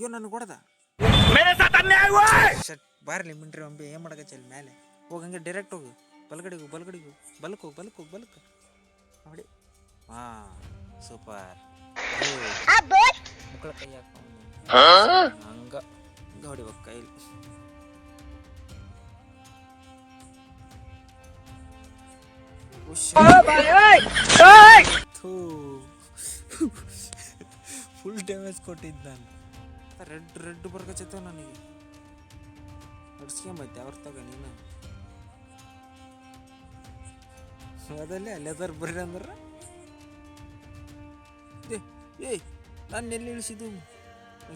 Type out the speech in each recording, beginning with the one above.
ಅಯ್ಯೋ ನನಗೆ ಹೊಡೆದ ಶಟ್ ಬಾರ್ಲಿ ಮಿಂಟ್ರಿ ಒಂಬೆ ಏನು ಮಾಡಕ ಅಲ್ಲಿ ಮೇಲೆ? ಹೋಗಿ ಹಂಗೆ ಡೈರೆಕ್ಟ್ ಹೋಗು. ಬಲ್ಗಡೆಗೆ ಹೋಗು ಬಲ್ಗಡೆಗೆ ಹೋಗಿ. ಬಲ್ಕು ಹೋಗು ಬಲ್ಕ್ ಹೋಗು ಬಲ್ಕ್. ನೋಡಿ. ಹಾಂ ಸೂಪರ್. ಮಕ್ಕಳ ಕೈ ಹಾಕೊಂಡು ಹಂಗ. ಹಂಗ. ಹೊಡಿಬೇಕು ಕೈಲಿ. ಫುಲ್ ಡ್ಯಾಮೇಜ್ ಕೊಟ್ಟಿದ್ದು ನಾನು. ರೆಡ್ ರೆಡ್ ಬರ್ಗತ್ತೈತೆ ನನಗೆ. ನಡ್ಸ್ಕೊಂಬೈತೆ ಅವ್ರ ತಗ ನೀನು. ಅದಲ್ಲೇ ಲೆದರ್ ಬರ್ರಿ ಅಂದ್ರೆ? ಏಯ್, ನಾನು ಎಲ್ಲಿ ಇಳಿಸಿದ್ದು?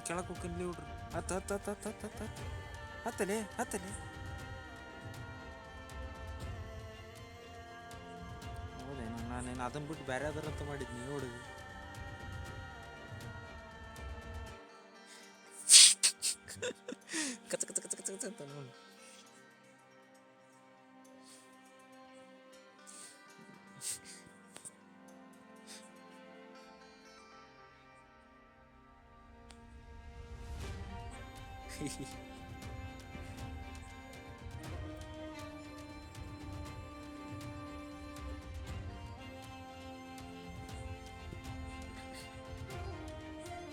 ಕೆಳಕ್ಕೆ ಹೋಗ್ತೀನಿ ಹುಡ್ರಿ ಹತ್ತು ಹತ್ತು ಹತ್ತು ಹತ್ತು ಹತ್ತು ಹತ್ತು ಹತ್ತು ಹತ್ತಲೇ ಹತ್ತಲೇ. ಹೌದೇನು, ನಾನೇನು ಅದನ್ನ ಬಿಟ್ಟು ಬೇರೆ ಅದರ ಅಂತ ಮಾಡಿದ್ನಿ ನೋಡಿದ್ವಿ zaten onu.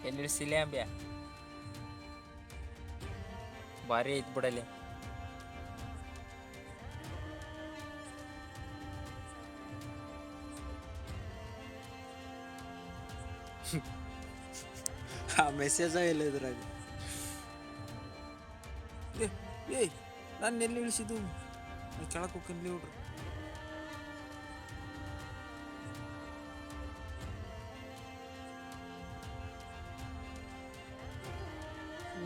Elleri sileyen. ಭಾರಿ ಐತ್ ಬಿಡಲಿ. ಆ ಮೆಸೇಜ ಇಲ್ಲ ಇದ್ರಾಗ ಏ ಏಯ್ ನಾನು ಎಲ್ಲಿ ಇಳಿಸಿದ್ದು? ಕೆಳಕ್ಕೆ ಹೋಗ್ಕೊಂಡು ಹುಡ್ರು.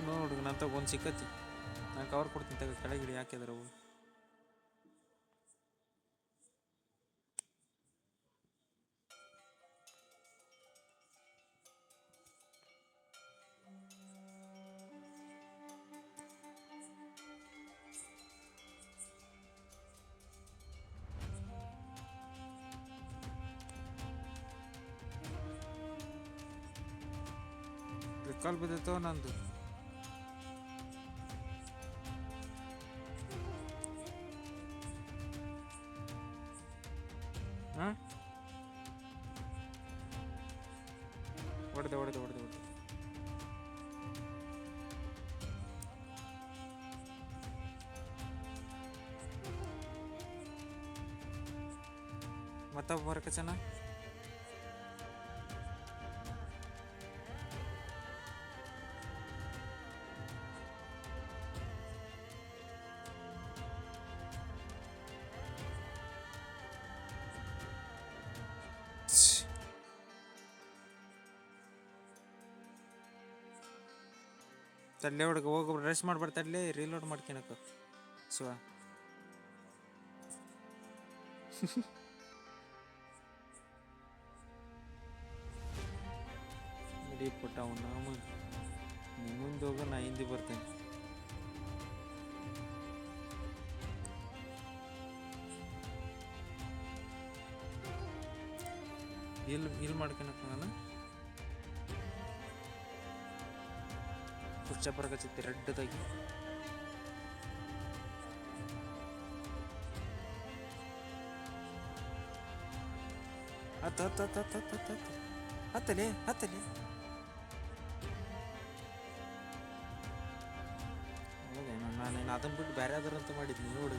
ನೋಡ್ರಿ ನಾನು ತಗ ಒಂದು ಸಿಕ್ಕತಿ. ನಾನು ಕವರ್ ಕೊಡ್ತೀನಿ ತಗ ಕೆಳಗಿಡಿ ಹಾಕಿದ್ರೆ ಅವು ಕಾಲ್ ಬಿದ್ದಿತ್ತು ನಂದು? ರಚನಾ ತಡ್ಲೆ ಹುಡುಗ ಹೋಗಿ ರೆಸ್ಟ್ ಮಾಡ್ಬಾರ್ದು ರೀಲೋಡ್ ಮಾಡ್ಕೊಳಕ ಸೊ ಅಡಿ ಪುಟ್ಟ ನಾವು ನಿಮ್ಮಂದು ಹೋಗ, ನಾ ಹಿಂದಿ ಬರ್ತೇನೆ. ಇಲ್ಲಿ ಇಲ್ಲಿ ನಾನು. ಕುಚ್ಚ ಬರಕತ್ತೆ ರೆಡ್ಡದಾಗಿ. ಹತ್ತ ಹತ್ತ ಹತ್ತ ಹತ್ತ ಹತ್ತ, ಹತ್ತಲೇ ಹತ್ತಲೇ. ಬೇರೆ ಯಾವ್ದಾರು ಅಂತ ಮಾಡಿದ್ನಿ ನೋಡು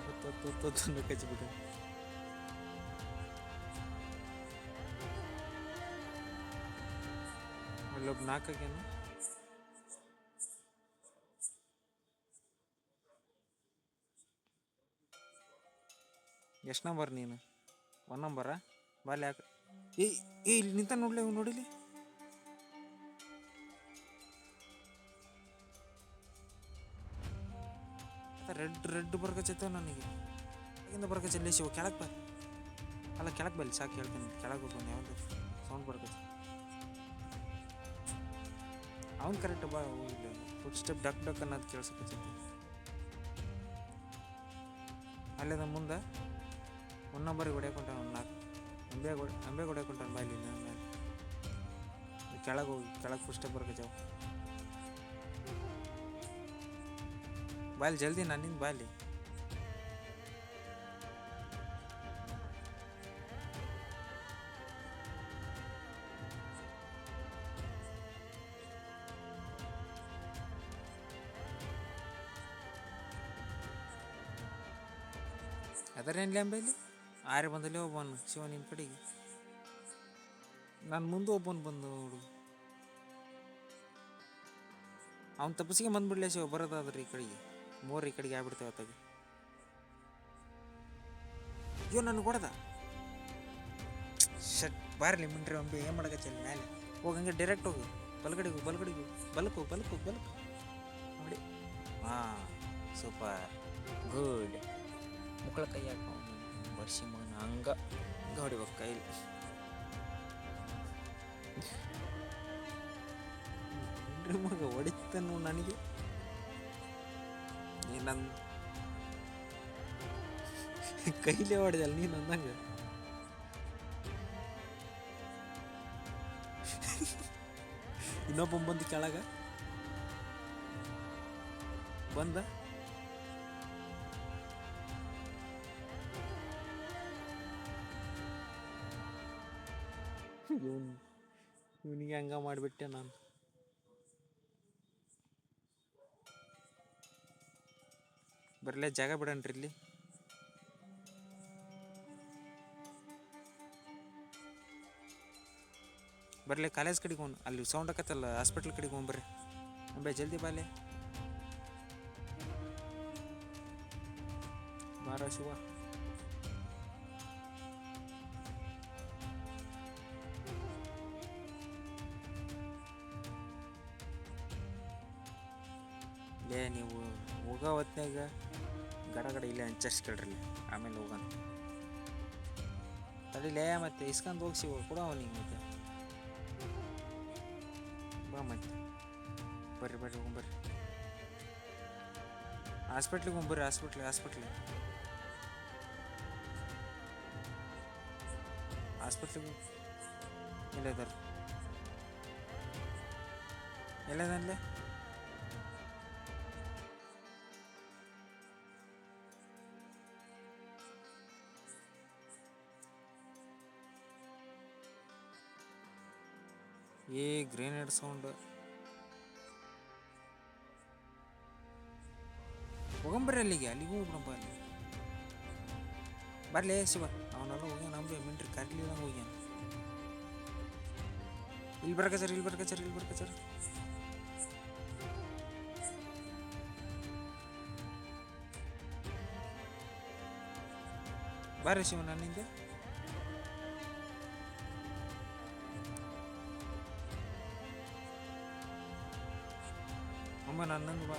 ಅಲ್ಲೊಬ್ ಕಚ್ಬಿಟ್ಟು ಅಲ್ಲೊಬ್ಬ ನಾಲ್ಕಾಗೇನು ಎಷ್ಟು ನಂಬರ್ ನೀನು? ಒನ್ ನಂಬರಾ? ಬಾಲ್ಯಾಕ ಯಾಕೆ ಏ, ಇಲ್ಲಿ ನಿಂತ ನೋಡ್ಲಿ, ನೋಡಿಲಿ? ರೆಡ್ ರೆಡ್ ಬರ್ಕಚ್ಚೈತವ ನನಗೆ. ಆಗಿಂದ ಬರ್ಕಚ್ಚಲ್ಲಿ ಶಿವ, ಕೆಳಗೆ ಬಾ. ಅಲ್ಲ, ಕೆಳಗೆ ಬಲ್ಲಿ ಸಾಕು, ಹೇಳ್ತೀನಿ. ಕೆಳಗೆ ಹೋಗೋಣ ಯಾವ್ದು? ಸೌಂಡ್ ಬರ್ಕಚ್ಚ ಅವ್ನು ಕರೆಕ್ಟ್ ಬಾ ಇಲ್ಲ. ಫುಟ್ ಸ್ಟೆಪ್ ಡಕ್ ಡಕ್ ಅನ್ನೋದು ಕೇಳ್ಸಕಚ್ಚೈತಿ ಅಲ್ಲದ ಮುಂದೆ ಒನ್ ನಂಬರಿಗೆ ಹೊಡ್ಯಾಕೊಂಡ ಒಂದು ನಾಲ್ಕು ಅಂಬೆ ಅಂಬೆ ಹೊಡೆಯಕೊಂಡ ಬಾಯ್ಲಿ ಮೇಲೆ ಕೆಳಗೆ ಹೋಗಿ, ಕೆಳಗೆ ಫುಷ್ಟೇ ಬರ್ಕ ಜಾವ್ ಬಾಯಲ್ಲಿ ಜಲ್ದಿ ನನ್ನಿಂದ ಬಾಯಲ್ಲಿ. ಅದರೇನ್ಲಿ ಅಂಬೈಲಿ ಆರೆ ಬಂದಲ್ಲಿ ಒಬ್ಬನು ಶಿವ ನಿನ್ನ ಕಡೆಗೆ. ನಾನು ಮುಂದೆ ಒಬ್ಬನು ಬಂದು ನೋಡು. ಅವ್ನು ತಪ್ಪಿಸಿಗೆ ಬಂದ್ಬಿಡ್ಲೆ ಶಿವ, ಬರೋದಾದ್ರಿ ಈ ಕಡೆಗೆ. ಮೂರು ಈ ಕಡೆಗೆ ಆಗ್ಬಿಡ್ತೇವೆ ಅತ್ತಾಗೆ. ಅಯ್ಯೋ ನನಗೆ ಹೊಡೆದ. ಶಟ್, ಬಾರ್ಲಿ ಮಿಂಟ್ರಿ ಒಂಬೆ ಏನು ಮಾಡಕಚ್ಚಲ್ಲಿ ಮೇಲೆ ಹೋಗಂಗೆ ಡೈರೆಕ್ಟ್ ಹೋಗು ಬಲ್ಗಡೆಗೆ ಹೋಗು, ಬಲ್ಗಡೆಗೆ ಬಲ್ಕು ಬಲ್ಕು ಹೋಗು ಬಲಕ್ಕೆ ನೋಡಿ. ಹಾಂ, ಸೂಪರ್. ಗುಡ್. ಮಕ್ಕಳ ಕೈ ಹಾಕ. ಬರ್ಸಿ ಮಗನ ಹಂಗ. ಹಂಗೆ ಹೊಡಿಬೇಕು ಕೈಲಿ. ಮಗ ಹೊಡಿತಾನು ನನಗೆ? ನನ್ನ ಕೈಲೇ ಹೊಡೆದಲ್ಲ ನೀನು ಅಂದಂಗೆ. ಇನ್ನೊಬ್ಬ ಬಂದು ಕೆಳಗ. ಬಂದ. ಇವನ್ ಇವನಿಗೆ ಹಂಗ ಮಾಡಿಬಿಟ್ಟೆ ನಾನು. ಬರಲೇ ಜಾಗ ಬಿಡಣ್ರಿ ಇಲ್ಲಿ. ಬರಲಿ ಕಾಲೇಜ್ ಕಡೆಗೆ ಹೋಗ್ ಅಲ್ಲಿ ಸೌಂಡ್ ಆಕತ್ತಲ್ಲ ಹಾಸ್ಪಿಟ್ಲ್ ಕಡೆಗೆ ಹೋಗ್ಬರ್ರಿ ಅಂಬೆ ಜಲ್ದಿ ಬಾಲೆ. ಬಾರ ಶಿವ. ಹೊತ್ನ್ಯಾಗ ಗಡ ಗಡ ಇಲ್ಲೇ ಹಂಚರ್ಸ್ಕೊಳ್ರಿ ಆಮೇಲೆ ಹೋಗೋಣ. ತಡಿಲೇ, ಮತ್ತೆ ಇಸ್ಕೊಂಡು ಹೋಗಿಸಿ ಕೊಡ ಅವನಿಗೆ ಮತ್ತೆ. ಬಾ ಮತ್ತೆ. ಬರ್ರಿ ಬರ್ರಿ, ಹೋಗ್ಬರ್ರಿ. ಹಾಸ್ಪಿಟ್ಲಿಗೆ ಹೋಗ್ಬರ್ರಿ ಹಾಸ್ಪಿಟ್ಲಿಗೆ ಹಾಸ್ಪಿಟ್ಲಿಗೆ ಹಾಸ್ಪಿಟ್ಲಿಗೆ ಎಲ್ಲದಾರ ಎಲ್ಲದಲ್ಲೇ ಏ ಗ್ರೇನೇಡ್ ಸೌಂಡ್. ಹೋಗಂಬರ್ರಿ ಅಲ್ಲಿಗೆ ಅಲ್ಲಿಗೆ ಹೋಗ್ಬಿಡಪ್ಪ ಅಲ್ಲಿ. ಬರ್ಲೇ ಶಿವ, ಅವನೆಲ್ಲ ಹೋಗ್ಯಾನ ನಂಬಿ ಮಿಂಟ್ರಿ ಕರ್ಲಿಲ್ಲ ಹೋಗ್ಯಾನ. ಇಲ್ಲಿ ಬರ್ಕಚಾರ ಇಲ್ಲಿ ಬರ್ಕಚಾರ ಇಲ್ಲಿ ಬರ್ಕ ಸರ್. ಬರ್ರಿ ಶಿವ, ನನ್ನಿಂದ. ಅಮ್ಮ ನನ್ನನ್ನು ಬಾ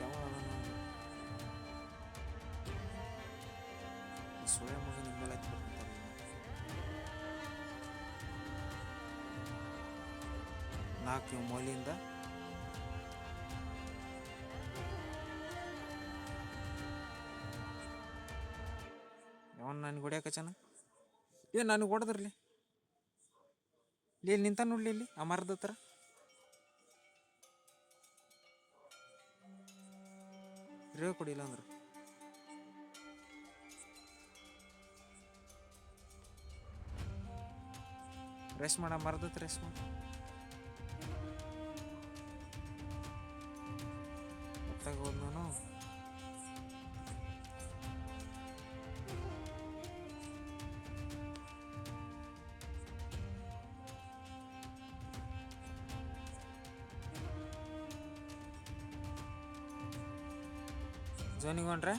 ಯಾವ ಮಗ ನಾಲ್ಕು ಮೌಲಿಯಿಂದ ಯಾವನ್ ನನಗೆ ಹೊಡ್ಯಾಕ ಚನ ಏ ನನಗೆ ಹೊಡೆದ್ರಲಿ ಇಲ್ಲಿ ನಿಂತ ನೋಡ್ಲಿ ಇಲ್ಲಿ ಆ ಮರದ ಹತ್ರ ರೇ ಕೊಡಿಲ್ಲ ಅಂದ್ರೆ ರೆಸ್ಟ್ ಮಾಡ ಮರ್ದತ್ ರೆಸ್ಟ್ ಮಾಡ. ಜೋನಿಗೆ ಹೊಂಟ್ರೆ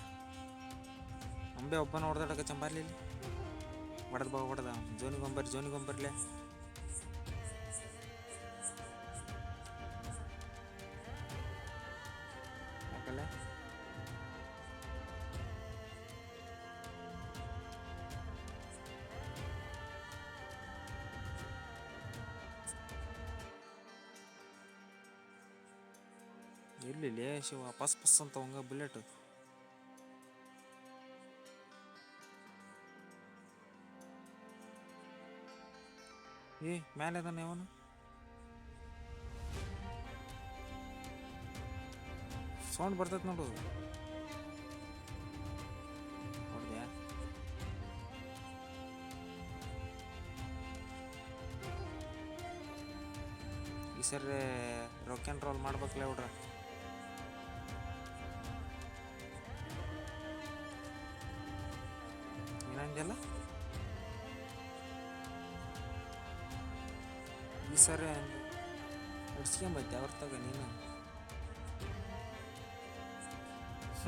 ಅಂಬೆ ಒಬ್ಬ ನೋಡ್ದಾಡಕ ಚಂಬರ್ಲಿ ಹೊಡೆದ್ ಬಾ ಹೊಡೆದ ಜೋನಿಗೆ ಒಂಬರ್ರಿ ಜೋನಿಗೆ ಯಾಕಲ್ಲ ಎಲ್ಲಿ ಲೇ ಶಿವ ಪಸ್ ಪಸ್ ಅಂತ ಹಂಗ ಬುಲೆಟ್ ಏ, ಮ್ಯಾಲೆ ಅದಾನೆ ಅವನು ಸೌಂಡ್ ಬರ್ತೈತೆ ನೋಡು. ನೋಡಿದ್ಯಾ ಈ ಸರಿ ರೊಕ್ ಆ್ಯಂಡ್ ರೋಲ್ ಮಾಡ್ಬೇಕಲ್ಲ ಹುಡ್ರ. ಈ ಸರಿ ನಡ್ಸ್ಕೊಂಬೈತೆ ಅವ್ರ ತಗ ನೀನು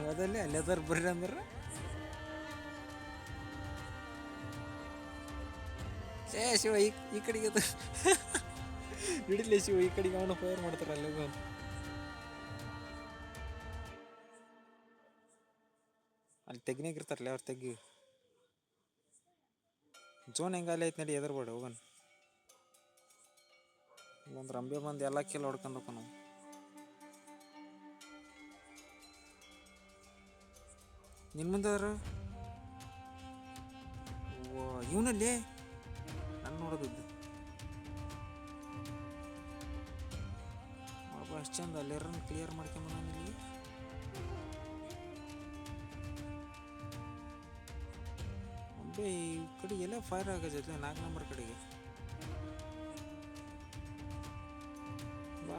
ಅದಲ್ಲಿ ಅಲ್ಲೇದಾರ ಬರ್ರಿ ಅಂದ್ರೆ ಏ ಶಿವ ಈ ಈ ಕಡೆಗೆ ಹಿಡಿಲಿ ಶಿವ ಈ ಕಡೆಗೆ ಅವನು ಫೈರ್ ಮಾಡ್ತಾರೆ ಅಲ್ಲಿ ಹೋಗೋನು ಅಲ್ಲಿ ತೆಗ್ನಾಗ ಇರ್ತಾರಲ್ಲ ಅವ್ರು ತೆಗ್ಗಿ ಜೋನ್ ಹೆಂಗೆ ಅಲ್ಲಿ ಐತೆ ನಡಿ ಎದರ್ಬೇಡ ಹೋಗೋಣ ಒಂದು ರಂಬೆ ಬಂದು ಎಲ್ಲ ಕಿಲ್ ಹೋಗೋಣ ನಾವು. ನಿನ್ನ ಮುಂದೆ ಇವನಲ್ಲಿ? ನಾನು ನೋಡೋದಿದ್ದು ಅಷ್ಟು ಚಂದ ಅಲ್ಲೇರನ್ನ ಕ್ಲಿಯರ್ ಮಾಡ್ಕೊಂಬ ಇಲ್ಲಿ? ಅಂಬೆ, ಈ ಕಡೆ ಎಲ್ಲ ಫೈರ್ ಆಗಜೈತೆ ನಾಲ್ಕು ನಂಬರ್ ಕಡೆಗೆ.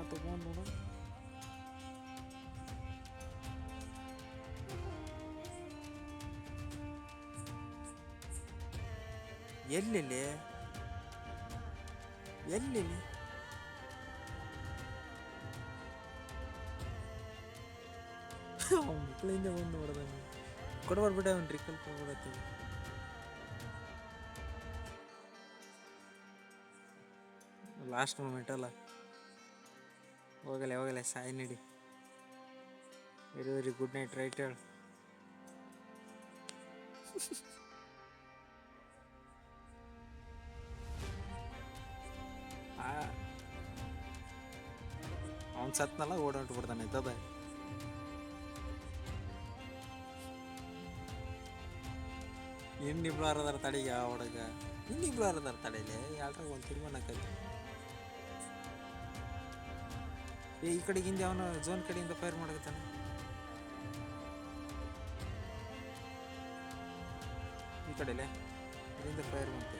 ಬಾ ತಗೊಂಡು ನೋಡು ಎಲ್ಲೆಲ್ಲಿ ಎಲ್ಲೆಲ್ಲಿ ಮಕ್ಕಳಿಂದ ಒಂದು ಹೊಡೆದ ಕೊಡಬಾರ್ಬಿಡ ಅವ್ನು ಟ್ರಿಕಲ್ ಕೊಡ್ಬಿಡತ್ತೀವಿ ಲಾಸ್ಟ್ ಮೂಮೆಂಟ್ ಅಲ್ಲ ಹೋಗಲೆ ಹೋಗಲ್ಲ ಸಾಯಿ ನಡಿ. Very very good night right ಹೇಳು ಅವ್ನು ಸತ್ನಲ್ಲ ಓಡಾಟ ಬಿಡ್ತಾನೆ ಇದ್ದದ ಇನ್ನಿಬ್ರು ಅರದಾರ ತಡೆಗೆ ಆ ಹುಡುಗ? ಇನ್ನಿಬ್ರು ಅರದಾರ ತಡೆಯಲ್ಲೇ ಯಾರಾಗ ಒಂದು ತೀರ್ಮಾನ ಈ ಕಡೆಗಿಂದ ಅವನು ಝೋನ್ ಕಡೆಯಿಂದ ಫೈರ್ ಮಾಡಕತ್ತಾನೆ ಈ ಕಡೆಲೆ ಇಲ್ಲಿಂದ ಫೈರ್ ಬಂತು.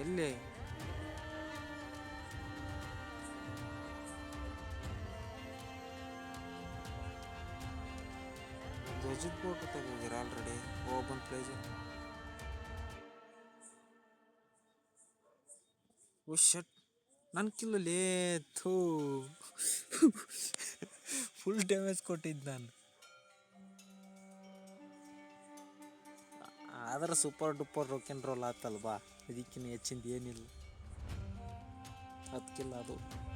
ಎಲ್ಲಿ? ಧ್ವಜದ ಫೋಟೋ ತೆಗೋಗಿರ ಆಲ್ರೆಡಿ ಓಪನ್ ಪ್ಲೇಸ್ ಓ ಶಟ್. ನನ್ನ ಕಿಲ್ಲು ಥೂ. ಫುಲ್ ಡ್ಯಾಮೇಜ್ ಕೊಟ್ಟಿದ್ದು ನಾನು. ಆದ್ರೆ super duper rock and roll ಆತಲ್ವಾ? ಇದಕ್ಕಿಂತ ಹೆಚ್ಚಿಂದ ಏನಿಲ್ಲ. ಅದಕ್ಕಿಲ್ಲ ಅದು.